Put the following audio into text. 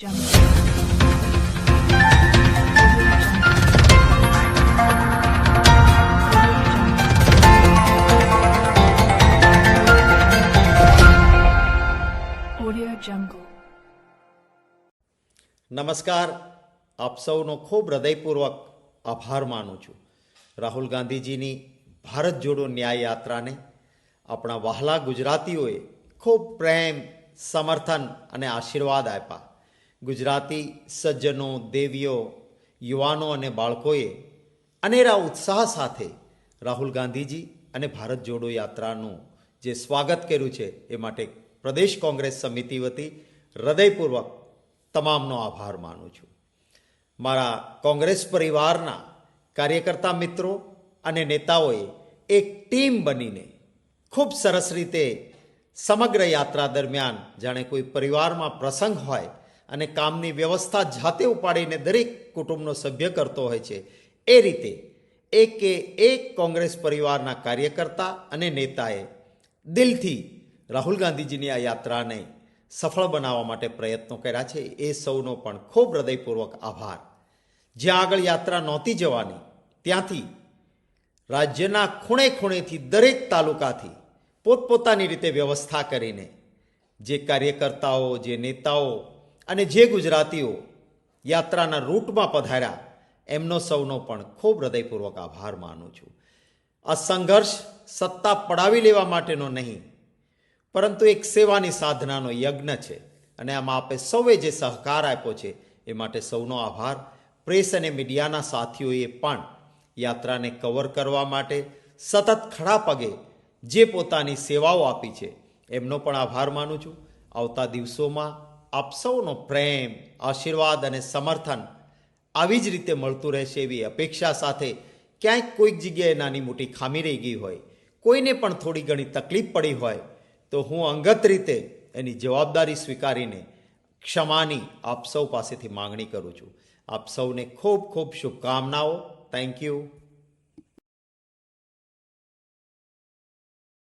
નમસ્કાર. આપ સૌનો ખૂબ હૃદયપૂર્વક આભાર માનું છું. રાહુલ ગાંધીજીની ભારત જોડો ન્યાય યાત્રાને આપણા વહાલા ગુજરાતીઓએ ખૂબ પ્રેમ, સમર્થન અને આશીર્વાદ આપ્યા. ગુજરાતી સજ્જનો, દેવીઓ, યુવાનો અને બાળકોએ અનેરા ઉત્સાહ સાથે રાહુલ ગાંધીજી અને ભારત જોડો યાત્રાનું જે સ્વાગત કર્યું છે એ માટે પ્રદેશ કોંગ્રેસ સમિતિ વતી હૃદયપૂર્વક તમામનો આભાર માનું છું. મારા કોંગ્રેસ પરિવારના કાર્યકર્તા મિત્રો અને નેતાઓએ એક ટીમ બનીને ખૂબ સરસ રીતે સમગ્ર યાત્રા દરમિયાન જાણે કોઈ પરિવારમાં પ્રસંગ હોય અને કામની વ્યવસ્થા જાતે ઉપાડીને દરેક કુટુંબનો સભ્ય કરતો હોય છે. એ રીતે એકે એક કોંગ્રેસ પરિવારના કાર્યકર્તા અને નેતાએ દિલથી રાહુલ ગાંધીજીની આ યાત્રાને સફળ બનાવવા માટે પ્રયત્નો કર્યા છે. એ સૌનો પણ ખૂબ હૃદયપૂર્વક આભાર. જ્યાં આગળ યાત્રા નહોતી જવાની, ત્યાંથી રાજ્યના ખૂણે ખૂણેથી દરેક તાલુકાથી પોતપોતાની રીતે વ્યવસ્થા કરીને જે કાર્યકર્તાઓ, જે નેતાઓ અને જે ગુજરાતીઓ યાત્રાના રૂટમાં પધાર્યા, એમનો સૌનો પણ ખૂબ હૃદયપૂર્વક આભાર માનું છું. આ સંઘર્ષ સત્તા પડાવી લેવા માટેનો નહીં, પરંતુ એક સેવાની સાધનાનો યજ્ઞ છે અને આમાં આપે સૌએ જે સહકાર આપ્યો છે, એ માટે સૌનો આભાર. પ્રેસ અને મીડિયાના સાથીઓએ પણ યાત્રાને કવર કરવા માટે સતત ખડા પગે જે પોતાની સેવાઓ આપી છે, એમનો પણ આભાર માનું છું. આવતા દિવસોમાં આપ સૌનો પ્રેમ, આશીર્વાદ અને સમર્થન આવી જ રીતે મળતું રહેશે એવી અપેક્ષા સાથે ક્યાંક કોઈક જગ્યાએ નાની મોટી ખામી રહી ગઈ હોય, કોઈને પણ થોડી ઘણી તકલીફ પડી હોય, તો હું અંગત રીતે એની જવાબદારી સ્વીકારીને ક્ષમાની આપ સૌ પાસેથી માંગણી કરું છું. આપ સૌને ખૂબ ખૂબ શુભકામનાઓ. Thank you